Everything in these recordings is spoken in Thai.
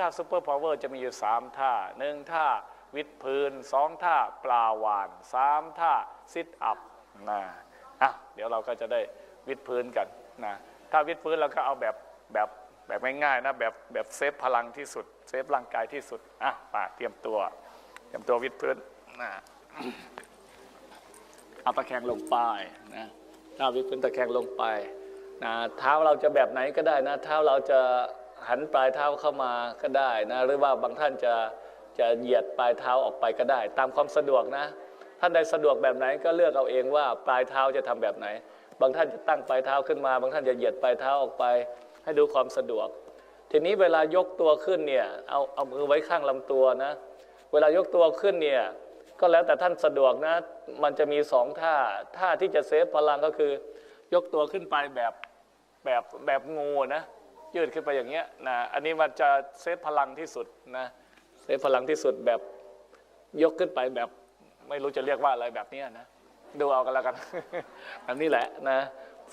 นี้ท่าซูเปอร์พาวเวอร์จะมีอยู่ 3 ท่าหนึ่งท่าวิดพื้นสองท่าปลาวานสามท่าซิทอัพนะอะเดี๋ยวเราก็จะได้วิดพื้นกันนะถ้าวิดพื้นเราก็เอาแบบแบบแบบง่ายๆนะแบบแบบเซฟพลังที่สุด เซฟร่างกายที่สุดอะมาเตรียมตัว เตรียมตัววิดพื้นนะเอาตะแคงลงไปนะถ้าวิดพื้นตะแคงลงไปนะเท้าเราจะแบบไหนก็ได้นะเท้าเราจะ หันปลายเท้าเข้ามาก็ได้นะหรือว่าบางท่านจะจะเหยียดปลายเท้าออกไปก็ได้ ตามความสะดวกนะ ท่านใดสะดวกแบบไหนก็เลือกเอาเองว่าปลายเท้าจะทำแบบไหน บางท่านจะตั้งปลายเท้าขึ้นมา บางท่านจะเหยียดปลายเท้าออกไป ให้ดูความสะดวก ทีนี้เวลายกตัวขึ้นเนี่ยเอาเอามือไว้ข้างลำตัวนะ เวลายกตัวขึ้นเนี่ยก็แล้วแต่ท่านสะดวกนะ มันจะมีสองท่า ท่าที่จะเซฟพลังก็คือ ยกตัวขึ้นไปแบบแบบแบบงูนะ ยืดขึ้นไปอย่างเงี้ยนะอันนี้มันจะเซฟพลังที่สุดนะเซฟพลังที่สุดแบบยกขึ้นไปแบบไม่รู้จะเรียกว่าอะไรแบบเนี้ยนะดูเอากันแล้วกันอันนี้แหละนะ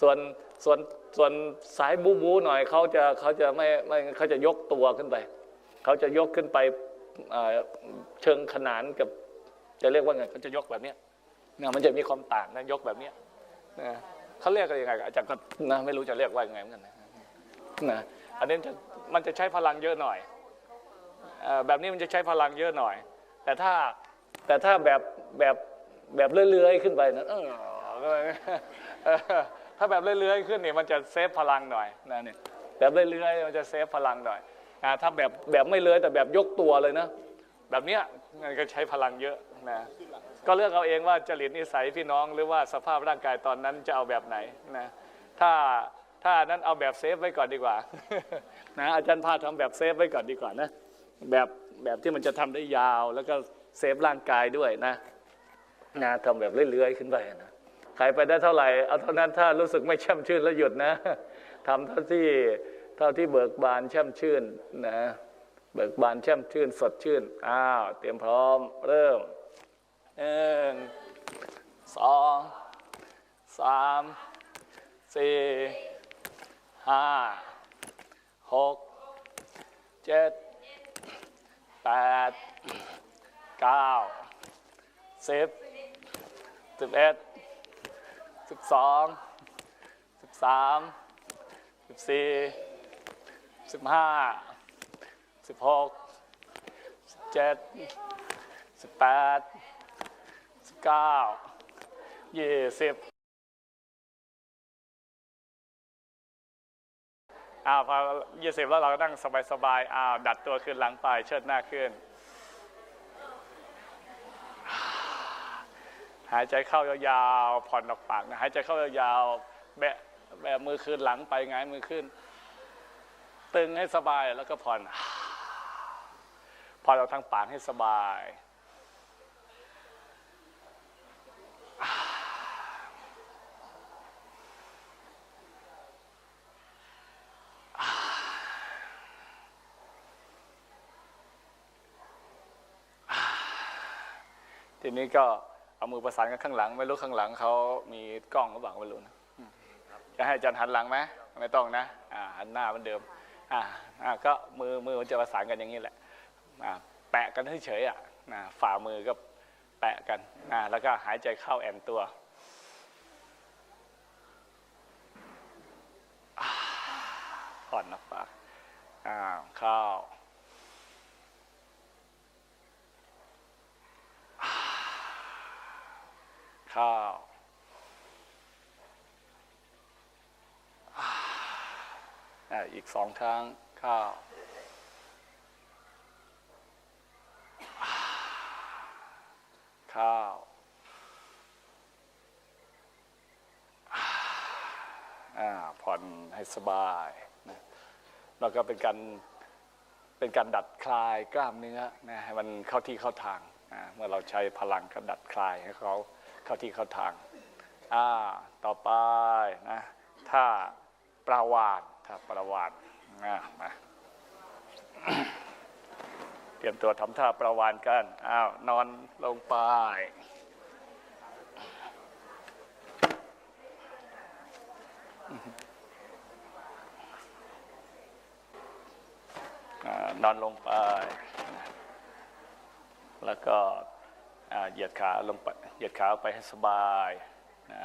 ส่วนส่วนส่วนสายบูบูหน่อยเขาจะเขาจะไม่ไม่เขาจะยกตัวขึ้นไปเขาจะยกขึ้นไปเชิงขนานกับจะเรียกว่าไงเขาจะยกแบบนี้นะมันจะมีความต่างนะยกแบบนี้นะเขาเรียกกันยังไงอาจารย์ก็นะไม่รู้จะเรียกว่ายังไงเหมือนกันนะ นะอันนี้จะมันจะใช้พลังเยอะหน่อยอแบบนี้มันจะใช้พลังเยอะหน่อย แต่ถ้าแต่ถ้าแบบแบบแบบเลื่อยๆขึ้นไปนะเออเออถ้าแบบเลื่อยๆขึ้นนี่มันจะเซฟพลังหน่อยนะเนี่ยแบบเลื่อยๆมันจะเซฟพลังหน่อยอถ้าแบบแบบไม่เลื้อยแต่แบบยกตัวเลยนะแบบเนี้ยมันก็ใช้พลังเยอะนะก็เลือกเอาเองว่าจริตนิสัยพี่น้องหรือว่าสภาพร่างกายตอนนั้นจะเอาแบบไหนนะถ้า ถ้านั้นเอาแบบเซฟไว้ก่อนดีกว่านะอาจารย์พาทำแบบเซฟไว้ก่อนดีกว่านะแบบแบบที่มันจะทำได้ยาว แล้วก็เซฟร่างกายด้วยนะนะทำแบบเลื่อยๆขึ้นไปนะใครไปได้เท่าไหร่เอาเท่านั้นถ้ารู้สึกไม่แช่ำชื่นแล้วหยุดนะทำเท่าที่เท่าที่เบิกบานแช่มชื่นนะ เบิกบานแช่มชื่น สดชื่นอ้าวเตรียมพร้อม เริ่มหนึ่งสองสามสี่ ห้าหกเจ็ดแปดเก้าสิบสิบเอ็ดสิบสองสิบสามสิบสี่สิบห้าสิบหกสิบเจ็ดสิบแปดสิบเก้ายี่สิบ อ้าวพอยี่สิบแล้วเราก็นั่งสบายๆอ้าวดัดตัวขึ้นหลังไปเชิดหน้าขึ้น หายใจเข้ายาวๆผ่อนออกปากนะหายใจเข้ายาวๆแบะแบะมือขึ้นหลังไปไงายมือขึ้น ตึงให้สบายแล้วก็ผ่อนผ่อนออกทางปากให้สบาย ทีนี้ก็เอามือประสานกันข้างหลัง ไม่รู้ข้างหลังเขามีกล้องหรือเปล่าไม่รู้นะจะให้อาจารย์หันหลังไหมไม่ต้องนะอ่าหันหน้าเหมือนเดิมอ่าอ่าก็มือมือมันจะประสานกันอย่างนี้แหละอ่าแปะกันเฉยๆอะนะฝ่ามือก็แปะกันอ่าแล้วก็หายใจเข้าแอนตัวผ่อนออกปากอ่าเข้า ข้าวอ่าอีกสองครั้งข้าวข้าวอ่าผ่อนให้สบายนะแล้วก็เป็นการเป็นการดัดคลายกล้ามเนื้อนะให้มันเข้าที่เข้าทางอ่าเมื่อเราใช้พลังก็ดัดคลายให้เขา เข้าที่เข้าทางอ่าต่อไปนะถ้าปลาวานถ้าปลาวานอ่ามาเตรียมตัวทำท่าปลาวานกันอ้าวนอนลงไปอ่านอนลงไป แล้วก็ เหยียดขาลงไปเหยียดขาไปให้สบายนะ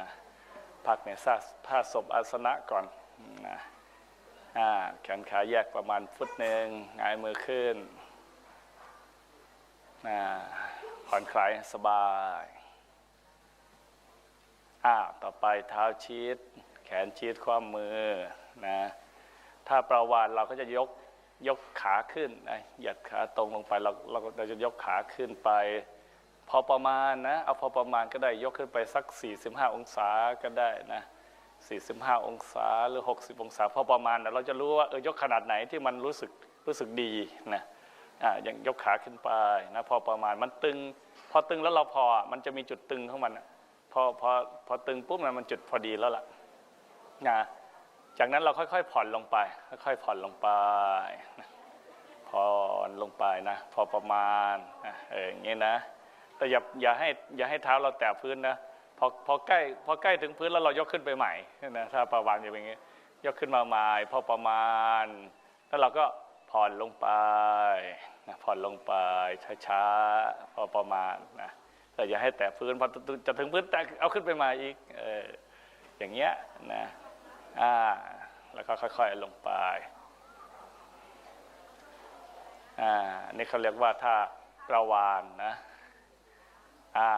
พักในท่าท่าศพอาสนะก่อนนะแขนขาแยกประมาณฟุตหนึ่งงายมือขึ้นนะผ่อนคลายสบายอ่าต่อไปเท้าชีดแขนชีดความมือนะถ้าประวานเราก็จะยกยกขาขึ้นนะเหยียดขาตรงลงไปเราเราเราจะยกขาขึ้นไป พอประมาณนะเอาพอประมาณก็ได้ยกขึ้นไปสัก 45 องศาก็ได้นะ45 องศาหรือ 60 องศาพอประมาณนะเราจะรู้ว่าเออยกขนาดไหนที่มันรู้สึกรู้สึกดีนะอ่าอย่างยกขาขึ้นไปนะพอประมาณมันตึง พอตึงแล้วเราพอมันจะมีจุดตึงของมันพอพอพอตึงปุ๊บมันมันจุดพอดีแล้วล่ะนะจากนั้นเราค่อยๆผ่อนลงไป ค่อยๆผ่อนลงไปผ่อนลงไปนะ พอประมาณนะเอออย่างนี้นะ แต่อย่าอย่าให้อย่าให้เท้าเราแตะพื้นนะพอพอใกล้พอใกล้ถึงพื้นแล้วเรายกขึ้นไปใหม่นะถ้าประวานอย่างนี้ยกขึ้นมาใหม่พอประมาณ แล้วเราก็ผ่อนลงไปนะผ่อนลงไปช้าๆพอประมาณนะแต่อย่าให้แตะพื้นพอจะถึงพื้นแตะเอาขึ้นไปใหม่อีกเอออย่างเงี้ยนะอ่าแล้วก็ค่อยๆลงไปอ่านี่เขาเรียกว่าถ้าประวานนะ อ้า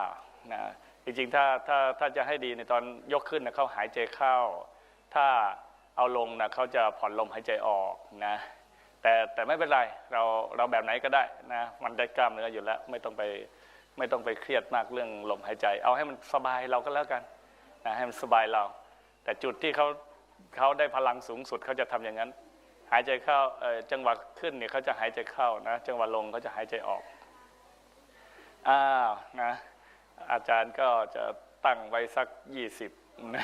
นะจริงๆถ้าถ้าถ้าจะให้ดีในตอนยกขึ้นนะเขาหายใจเข้า ถ้าเอาลงนะเขาจะผ่อนลมหายใจออกนะแต่แต่ไม่เป็นไรเราเราแบบไหนก็ได้นะมันได้กล้ามเนื้ออยู่แล้วไม่ต้องไปไม่ต้องไปเครียดมากเรื่องลมหายใจ เอาให้มันสบายเราก็แล้วกันนะให้มันสบายเรา แต่จุดที่เขาเขาได้พลังสูงสุดเขาจะทำอย่างนั้น หายใจเข้าเอ่อจังหวะขึ้นเนี่ยเขาจะหายใจเข้านะจังหวะลงเขาจะหายใจออก อ้าวนะอาจารย์ก็จะตั้งไว้สักยี่สิบนะ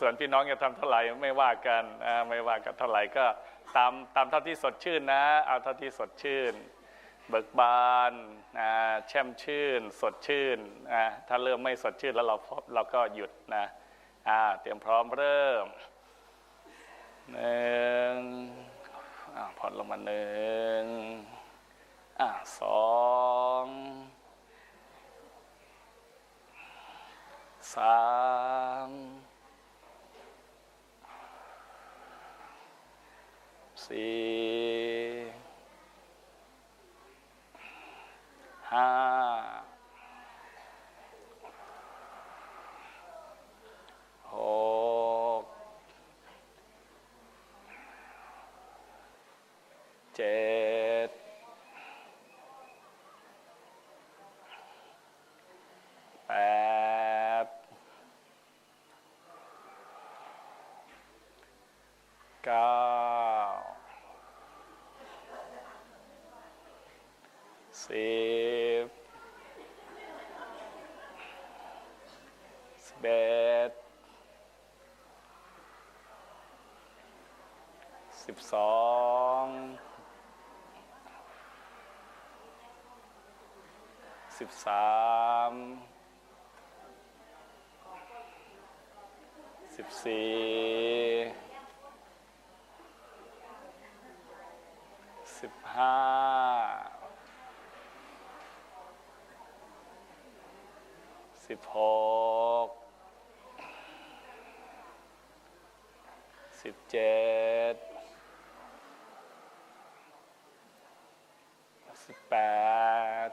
ส่วนพี่น้องจะทำเท่าไหร่ไม่ว่ากันไม่ว่ากันเท่าไหร่ก็ตามตามเท่าที่สดชื่นนะเอาเท่าที่สดชื่น เบิกบานนะแช่มชื่น สดชื่นนะถ้าเริ่มไม่สดชื่นแล้วเราเราก็หยุดนะเตรียมพร้อมเริ่มหนึ่งอ่าผ่อนลงมาหนึ่งอะส องสามสี่ห้าหกเจ็ด แปด เก้าสิบสิบเอ็ดสิบสองสิบสามสิบสี่สิบ ห้าสิบหกสิบเจ็ดสิบแปด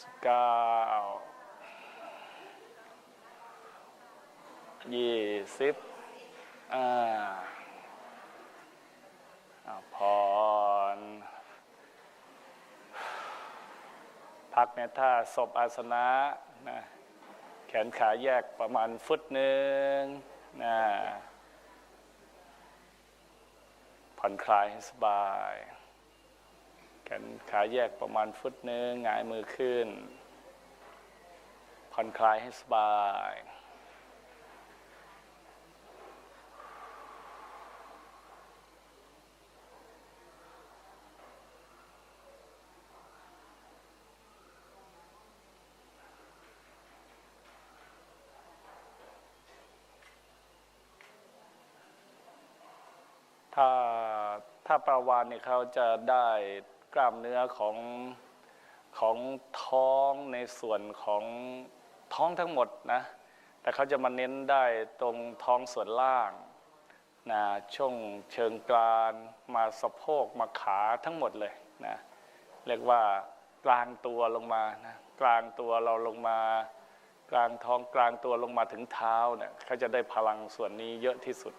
สิบเก้ายี่สิบอ่าพร เนี่ยถ้าศพอาสนะนะแขนขาแยกประมาณฟุตหนึ่งนะผ่อนคลายให้สบาย แขนขาแยกประมาณฟุตหนึ่งหงายมือขึ้น ผ่อนคลายให้สบาย ถ้าถ้าปลาวานเนี่ยเขาจะได้กล้ามเนื้อของของท้องในส่วนของท้องทั้งหมดนะ แต่เขาจะมาเน้นได้ตรงท้องส่วนล่างนะช่วงเชิงกรานมาสะโพกมาขาทั้งหมดเลยนะเรียกว่ากลางตัวลงมานะกลางตัวเราลงมา กลางท้องกลางตัวลงมาถึงเท้าเนี่ยเขาจะได้พลังส่วนนี้เยอะที่สุด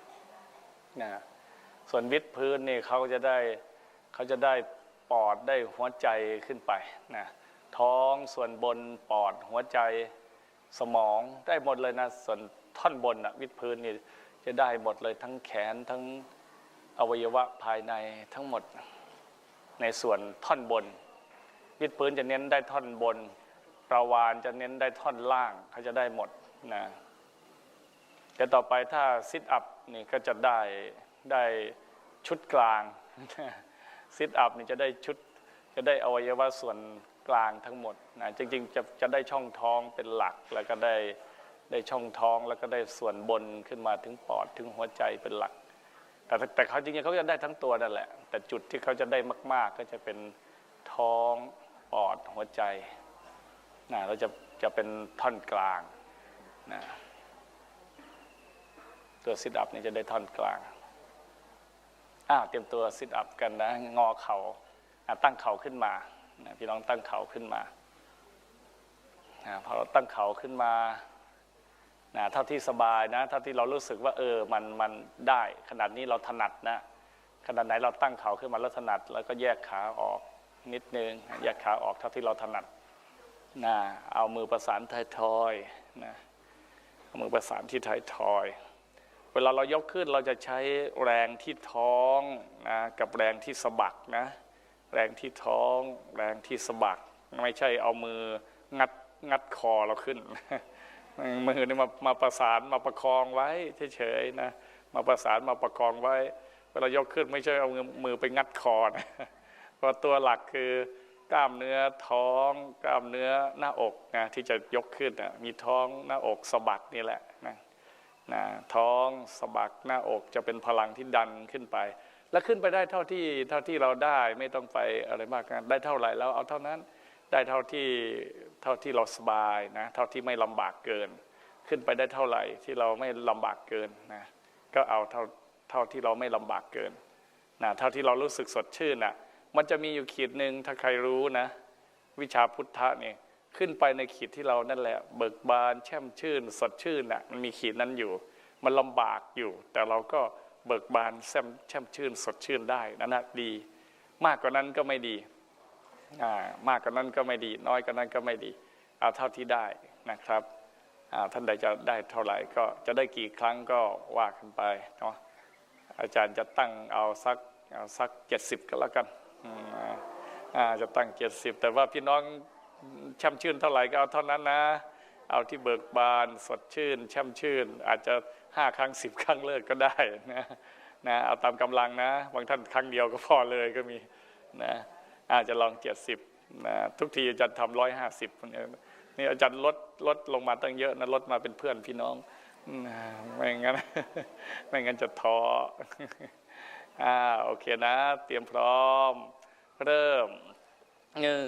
นะ ส่วนวิดพื้นนี่เขาจะได้เขาจะได้ปอดได้หัวใจขึ้นไปนะท้องส่วนบนปอดหัวใจสมองได้หมดเลยนะส่วนท่อนบนอะวิดพื้นนี่จะได้หมดเลยทั้งแขนทั้งอวัยวะภายในทั้งหมดในส่วนท่อนบน วิดพื้นจะเน้นได้ท่อนบนประวานจะเน้นได้ท่อนล่างเขาจะได้หมดนะแต่ต่อไปถ้าซิทอัพนี่ก็จะได้ ได้ชุดกลางซิทอัพนี่จะได้ชุดจะได้อวัยวะส่วนกลางทั้งหมดนะจริงๆจะจะได้ช่องท้องเป็นหลักแล้วก็ได้ได้ช่องท้องแล้วก็ได้ส่วนบนขึ้นมาถึงปอดถึงหัวใจเป็นหลัก แต่แต่เขาจริงๆเขาจะได้ทั้งตัวนั่นแหละ แต่จุดที่เขาจะได้มาก ๆ ก็จะเป็นท้องปอดหัวใจนะเราจะจะเป็นท่อนกลางนะตัวซิทอัพนี่จะได้ท่อนกลาง อ้าวเตรียมตัวซิทอัพกันนะ งอเขา่าตั้งเข่าขึ้นมาพี่น้องตั้งเข่าขึ้นมาพอเราตั้งเข่าขึ้นมาเท่าที่สบายนะเท่าที่เรารู้สึกว่าเออมันมันได้ ขนาดนี้เราถนัดนะขนาดไหนเราตั้งเข่าขึ้นมาแล้วถนัด แล้วก็แยกขาออกนิดนึงแยกขาออกเท่าที่เราถนัดนะเอามือประสานท้ายทอยนะเอามือประสานที่ท้ายทอย เวลาเรายกขึ้นเราจะใช้แรงที่ท้องนะกับแรงที่สะบักนะแรงที่ท้อง แรงที่สะบัก ไม่ใช่เอามืองัดงัดคอเราขึ้น มือนี่มามาประสานมาประคองไว้เฉยๆนะมาประสานมาประคองไว้ เวลายกขึ้นไม่ใช่เอามือมือไปงัดคอนะเพราะตัวหลักคือกล้ามเนื้อท้อง กล้ามเนื้อหน้าอกนะที่จะยกขึ้นนะมีท้องหน้าอกสะบักนี่แหละนะ นะท้องสะบักหน้าอกจะเป็นพลังที่ดันขึ้นไป แล้วขึ้นไปได้เท่าที่เท่าที่เราได้ไม่ต้องไปอะไรมากนะได้เท่าไหร่แล้วเอาเท่านั้นได้เท่าที่เท่าที่เราสบายนะเท่าที่ไม่ลำบากเกิน ขึ้นไปได้เท่าไหร่ที่เราไม่ลำบากเกินนะก็เอาเท่าเท่าที่เราไม่ลำบากเกินนะเท่าที่เรารู้สึกสดชื่นนะ่ะมันจะมีอยู่ขีดหนึ่งถ้าใครรู้นะ วิชาพุทธะเนี่ย ขึ้นไปในขีดที่เรานั่นแหละ เบิกบานแช่มชื่น สดชื่นน่ะมันมีขีดนั้นอยู่ มันลำบากอยู่ แต่เราก็เบิกบานแช่มแช่มชื่น สดชื่นได้นั่นนะดี มากกว่านั้นก็ไม่ดีมากกว่านั้นก็ไม่ดี น้อยกว่านั้นก็ไม่ดี เอาเท่าที่ได้นะครับท่านใดจะได้เท่าไหร่ก็จะได้กี่ครั้งก็ว่ากันไปเนาะอาจารย์จะตั้งเอาสักเอาสักเจ็ดสิบก็แล้วกันจะตั้งเจ็ดสิบแต่ว่าพี่น้อง ช่ำชื่นเท่าไหร่ก็เอาเท่านั้นนะ เอาที่เบิกบานสดชื่นช่ำชื่น อาจจะห้าครั้งสิบครั้งเลิกก็ได้นะนะเอาตามกำลังนะ บางท่านครั้งเดียวก็พอเลยก็มีนะอาจจะลองเจ็ดสิบนะทุกทีอาจารย์ทำร้อยห้าสิบนี่อาจารย์ลดลดลงมาตั้งเยอะนะลดมาเป็นเพื่อนพี่น้องไม่งั้นไม่งั้นจะท้ออ่าโอเคนะ เตรียมพร้อม เริ่มหนึ่ง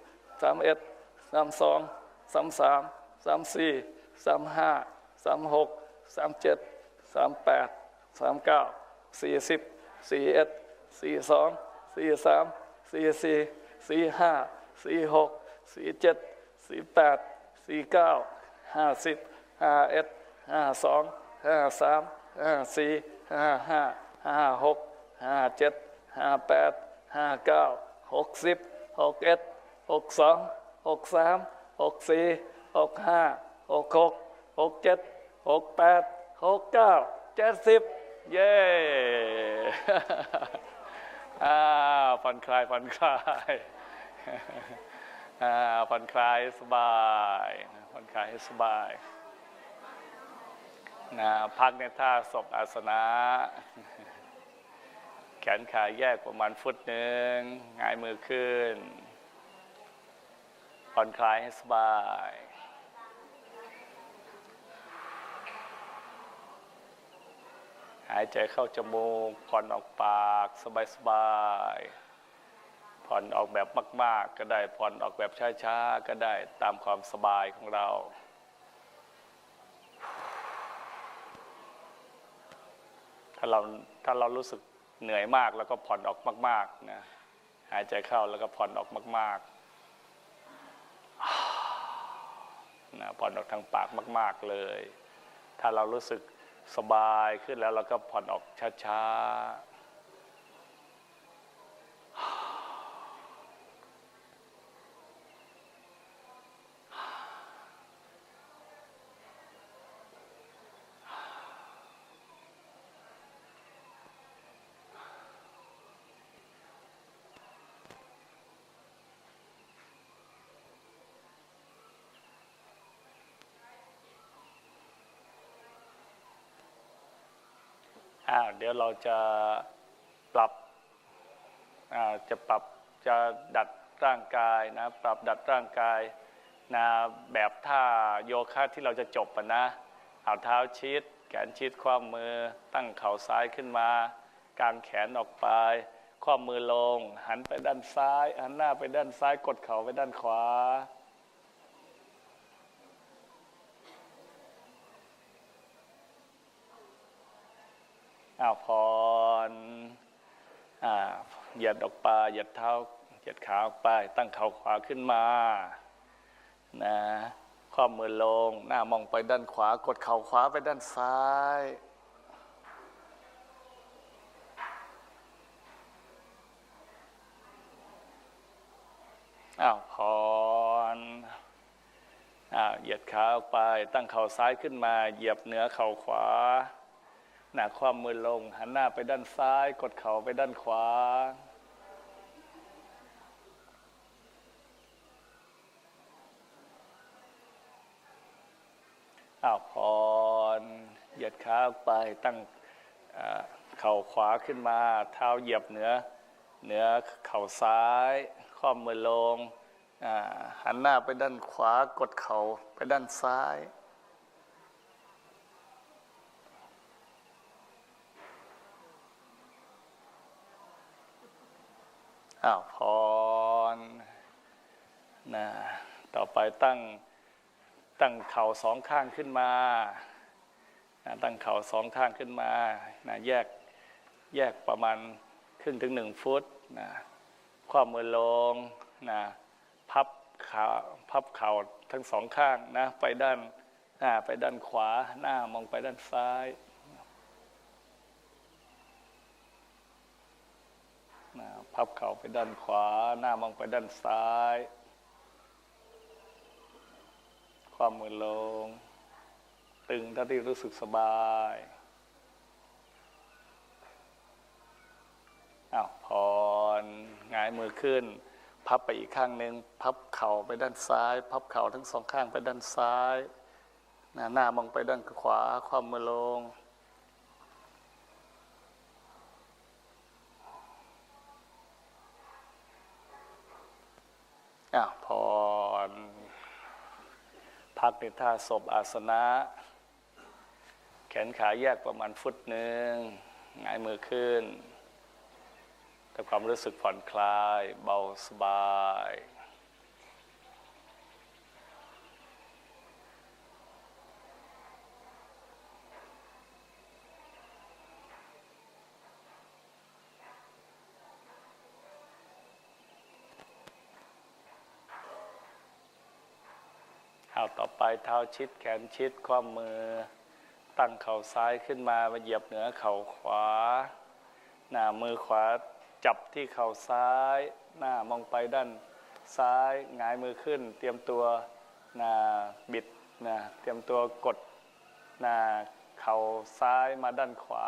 สามเอ็ดสามสองสามสามสามสี่สามห้าสามหกสามเจ็ดสามแปดสามเก้าสี่สิบสี่เอ็ดสี่สองสี่สามสี่สี่สี่ห้าสี่หกสี่เจ็ดสี่แปดสี่เก้าห้าสิบห้าเอ็ดห้าสองห้าสามห้าสี่ห้าห้าห้าหกห้าเจ็ดห้าแปดห้าเก้าหกสิบหกเอ็ด หกสองหกสามหกสี่หกห้าหกหกหกเจ็ดหกแปดหกเก้าเจ็ดสิบเย้อ่าผ่อนคลายผ่อนคลายอ่าผ่อนคลายสบายผ่อนคลายให้สบายนะพักในท่าศพอาสนะ แขนขาแยกประมาณฟุตหนึ่งงายมือขึ้น ผ่อนคลายให้สบาย หายใจเข้าจมูก ผ่อนออกปาก สบายๆผ่อนออกแบบมาก ๆ ก็ได้ ผ่อนออกแบบช้า ๆ ก็ได้ตามความสบายของเราถ้าเราถ้าเรารู้สึกเหนื่อยมากแล้วก็ผ่อนออกมาก ๆ นะ หายใจเข้าแล้วก็ผ่อนออกมาก ๆ นะผ่อนออกทางปากมาก ๆเลย ถ้าเรารู้สึกสบายขึ้นแล้วเราก็ผ่อนออกช้าๆ อ่าเดี๋ยวเราจะปรับจะปรับจะดัดร่างกายนะปรับดัดร่างกายนะแบบท่าโยคะที่เราจะจบอะนะเอาเท้าชิด แขนชิดข้อมือ ตั้งเข่าซ้ายขึ้นมากางแขนออกไป ข้อมือลง หันไปด้านซ้าย หันหน้าไปด้านซ้ายกดเข่าไปด้านขวา อ้าวพรอ่าเหยียดออกไปเหยียดเท้าเหยียดขาออกไป ตั้งเข่าขวาขึ้นมานะข้อมือลง หน้ามองไปด้านขวากดเข่าขวาไปด้านซ้ายอ้าวพรอ้าวเหยียดขาออกไป ตั้งเข่าซ้ายขึ้นมา เหยียบเหนือเข่าขวา หน้าความมือลง หันหน้าไปด้านซ้าย กดเข่าไปด้านขวา อ้าวพรเหยียดขาไปตั้งเข่าขวาขึ้นมา เท้าเหยียบเหนือเหนือเข่าซ้าย ข้อมือลงอหันหน้าไปด้านขวากดเข่าไปด้านซ้าย อ้าวพรนะต่อไปตั้งตั้งเข่าสองข้างขึ้นมานะตั้งเข่าสองข้างขึ้นมานะแยกแยกประมาณครึ่งถึงหนึ่งฟุตนะข้อมือลงนะพับขาพับเข่าทั้งสองข้างนะไปด้านหน้าไปด้านขวาหน้ามองไปด้านซ้าย นะ พับเข่าไปด้านขวา หน้ามองไปด้านซ้าย ความมือลง ตึงท่าที่รู้สึกสบายอ้าวพรหงายมือขึ้น พับไปอีกข้างหนึ่งพับเข่าไปด้านซ้าย พับเข่าทั้งสองข้างไปด้านซ้าย หน้ามองไปด้านขวา ความมือลง อะพร พักในท่าศพอาสนะ แขนขาแยกประมาณฟุตหนึ่งหงายมือขึ้นทำความรู้สึกผ่อนคลาย เบาสบาย ต่อไปเท้าชิดแขนชิดข้อมือ ตั้งเข่าซ้ายขึ้นมามาเหยียบเหนือเข่าขวา หน้ามือขวาจับที่เข่าซ้าย หน้ามองไปด้านซ้ายหงายมือขึ้น เตรียมตัวหน้าบิดนะเตรียมตัวกดหน้าเข่าซ้ายมาด้านขวา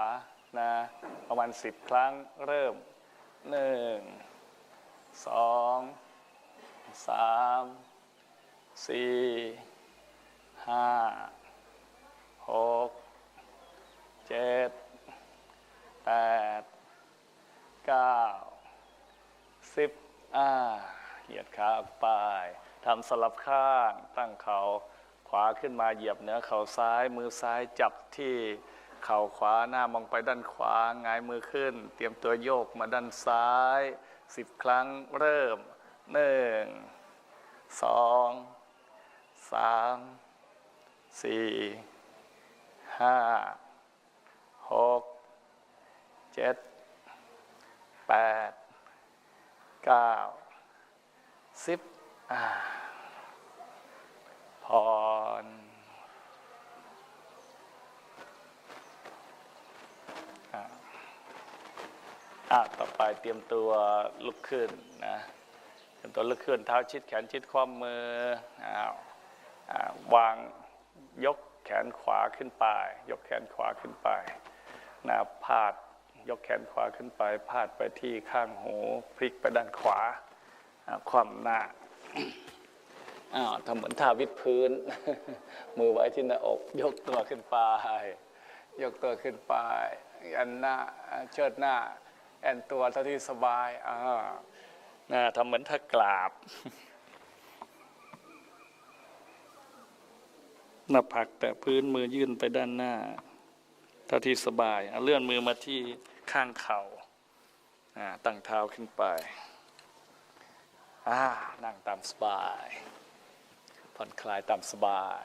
นะประมาณสิบครั้งเริ่มหนึ่งสองสามสี่ ห้าหกเจ็ดแปดเก้าสิบอ่าเหยียดขาออกไปทำสลับข้างตั้งเขาขวาขึ้นมาเหยียบเหนือเข่าซ้าย มือซ้ายจับที่เข่าขวาหน้ามองไปด้านขวาหงายมือขึ้น เตรียมตัวโยกมาด้านซ้ายสิบครั้งเริ่มหนึ่งสองสาม สี่ห้าหกเจ็ดแปดเก้าสิบอ่าพรอะต่อไปเตรียมตัวลุกขึ้นนะเตรียมตัวลุกขึ้นเท้าชิดแขนชิดข้อมืออ้าวอ่าวาง ยกแขนขวาขึ้นไป ยกแขนขวาขึ้นไปนะพาดยกแขนขวาขึ้นไป พาดไปที่ข้างหูพลิกไปด้านขวาคว่ำหน้าอ้าวทำเหมือนท่าวิดพื้น มือไว้ที่หน้าอก ยกตัวขึ้นไป ยกตัวขึ้นไปอันหน้าเชิดหน้า แอนตัวเท่าที่สบายอ่าทำเหมือนท่ากราบ หน้าผากแต่พื้นมือยื่นไปด้านหน้าเท่าที่สบายเอาเลื่อนมือมาที่ข้างเข่าอ่าตั้งเท้าขึ้นไปนั่งตามสบาย ผ่อนคลายตามสบาย